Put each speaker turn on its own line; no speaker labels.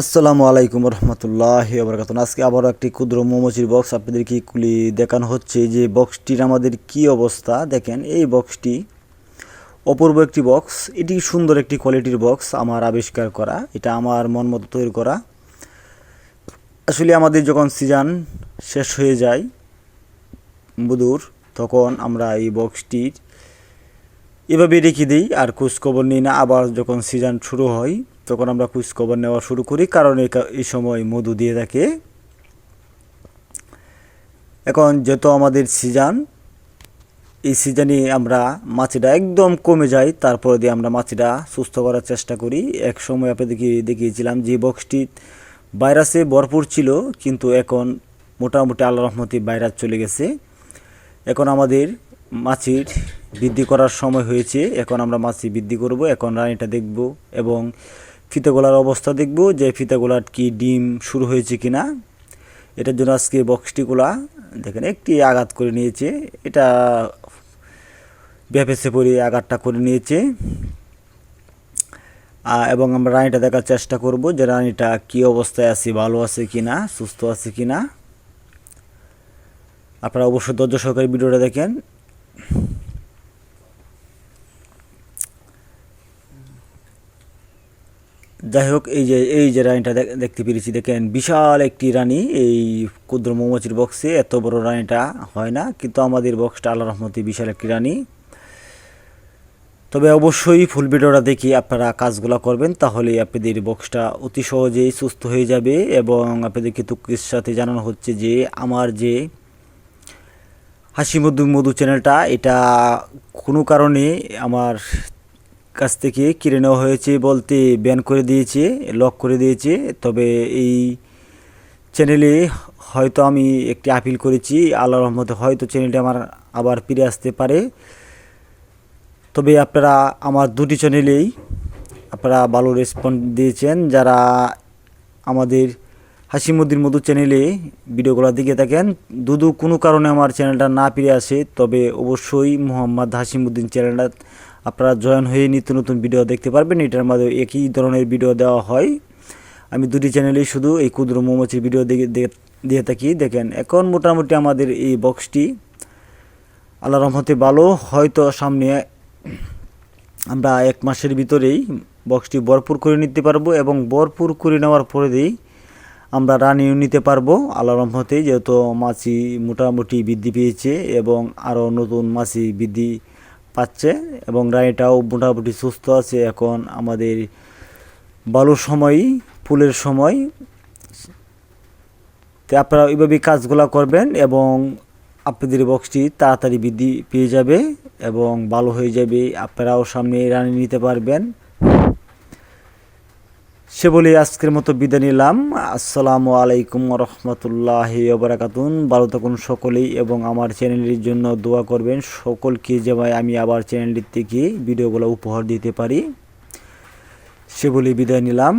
আসসালামু আলাইকুম রহমতুল্লাহ বরকাত আজকে আবারও একটি ক্ষুদ্র মোমোচির বক্স আপনাদেরকে কুলি দেখানো হচ্ছে যে বক্সটির আমাদের কি অবস্থা? দেখেন, এই বক্সটি অপূর্ব একটি বক্স এটি সুন্দর একটি কোয়ালিটির বক্স আমার আবিষ্কার করা, এটা আমার মন মতো তৈরি করা। আসলে আমাদের যখন সিজন শেষ হয়ে যায় বুধুর তখন আমরা এই বক্সটির এভাবে রেখে দিই আর খোঁজখবর নিই না। আবার যখন সিজন শুরু হয় তখন আমরা খোঁজখবর নেওয়া শুরু করি, কারণ এই সময় মধু দিয়ে থাকে। এখন যেহেতু আমাদের সিজন, এই সিজনে আমরা মাছিটা একদম কমে যায়, তারপরে দিয়ে আমরা মাছিটা সুস্থ করার চেষ্টা করি। এক সময় আপনাদেরকে দেখিয়েছিলাম যে বক্সটি ভাইরাসে ভরপুর ছিল, কিন্তু এখন মোটামুটি আল্লাহ রহমতি ভাইরাস চলে গেছে। এখন আমাদের মাছির বৃদ্ধি করার সময় হয়েছে, এখন আমরা মাছি বৃদ্ধি করব, এখন রানীটা দেখব এবং ফিতাগোলার অবস্থা দেখব যে ফিতাগোলার কি ডিম শুরু হয়েছে কি না এটার জন্য আজকে বক্সটিগুলা দেখেন, একটি আঘাত করে নিয়েছে। এটা ব্যাপেসে পরে আঘাতটা করে নিয়েছে। এবং আমরা রানীটা দেখার চেষ্টা করব যে রানীটা কি অবস্থায় আছে, ভালো আছে কি না সুস্থ আছে কি না আপনারা অবশ্যই ধৈর্য সহকারে ভিডিওটা দেখেন। যাই হোক এই যে এই যে রানীটা দেখতে পেরেছি। দেখেন, বিশাল একটি রানী। এই ক্ষুদ্র মৌমাছির বক্সে এত বড় রানীটা হয় না, কিন্তু আমাদের বক্সটা আল্লাহ রহমতে বিশাল একটি রানী। তবে অবশ্যই ফুল ভিডিওটা দেখি আপনারা কাজগুলো করবেন তাহলে আপনাদের বক্সটা অতি সহজেই সুস্থ হয়ে যাবে এবং আপনাদেরকে তুকের সাথে জানানো হচ্ছে যে, আমার যে হাসি মধু মধু চ্যানেলটা, এটা কোনো কারণে আমার কাছ থেকে কিনে নেওয়া হয়েছে বলতে ব্যান করে দিয়েছে লক করে দিয়েছে। তবে এই চ্যানেলে হয়তো আমি একটি আপিল করেছি, আল্লাহ রহমতে হয়তো চ্যানেলটি আমার আবার ফিরে আসতে পারে। তবে আপনারা আমার দুটি চ্যানেলেই আপনারা ভালো রেসপন্স দিয়েছেন। যারা আমাদের হাসিমুদ্দিন মধু চ্যানেলে ভিডিওগুলো দিকে থাকেন, দুদু কোনো কারণে আমার চ্যানেলটা না ফিরে আসে, তবে অবশ্যই মোহাম্মদ হাসিমুদ্দিন চ্যানেলটা আপনারা জয়েন হয়ে নিত্য নতুন ভিডিও দেখতে পারবেন। এটার মধ্যে একই ধরনের ভিডিও দেওয়া হয়। আমি দুটি চ্যানেলেই শুধু এই ক্ষুদ্র মৌমাছির ভিডিও দিয়ে- থাকি। দেখেন, এখন মোটামুটি আমাদের এই বক্সটি আল্লাহ রহমতে ভালো। হয়তো সামনে আমরা এক মাসের ভিতরেই বক্সটি ভরপুর করে নিতে পারব এবং ভরপুর করে নেওয়ার পরে পরেই আমরা রানিও নিতে পারব। আল্লাহ রহমতে যেহেতু মাছি মোটামুটি বৃদ্ধি পেয়েছে এবং আরও নতুন মাছি বৃদ্ধি পাচ্ছে এবং রানীটাও মোটামুটি সুস্থ আছে এখন আমাদের ভালো সময়, ফুলের সময়। তো আপনারা এইভাবেই কাজগুলো করবেন এবং আপনাদের বক্সটি তাড়াতাড়ি বৃদ্ধি পেয়ে যাবে এবং ভালো হয়ে যাবে। আপনারাও সামনে রানি নিতে পারবেন। সে বলে, আজকের মতো বিদায় নিলাম। আসসালামু আলাইকুম রহমতুল্লাহ ওবরাকাতুন ভালো থাকুন সকলেই এবং আমার চ্যানেলের জন্য দোয়া করবেন। সকলকে যেভাবে আমি আবার চ্যানেলটির থেকে ভিডিওগুলো উপহার দিতে পারি, সে বলে বিদায় নিলাম।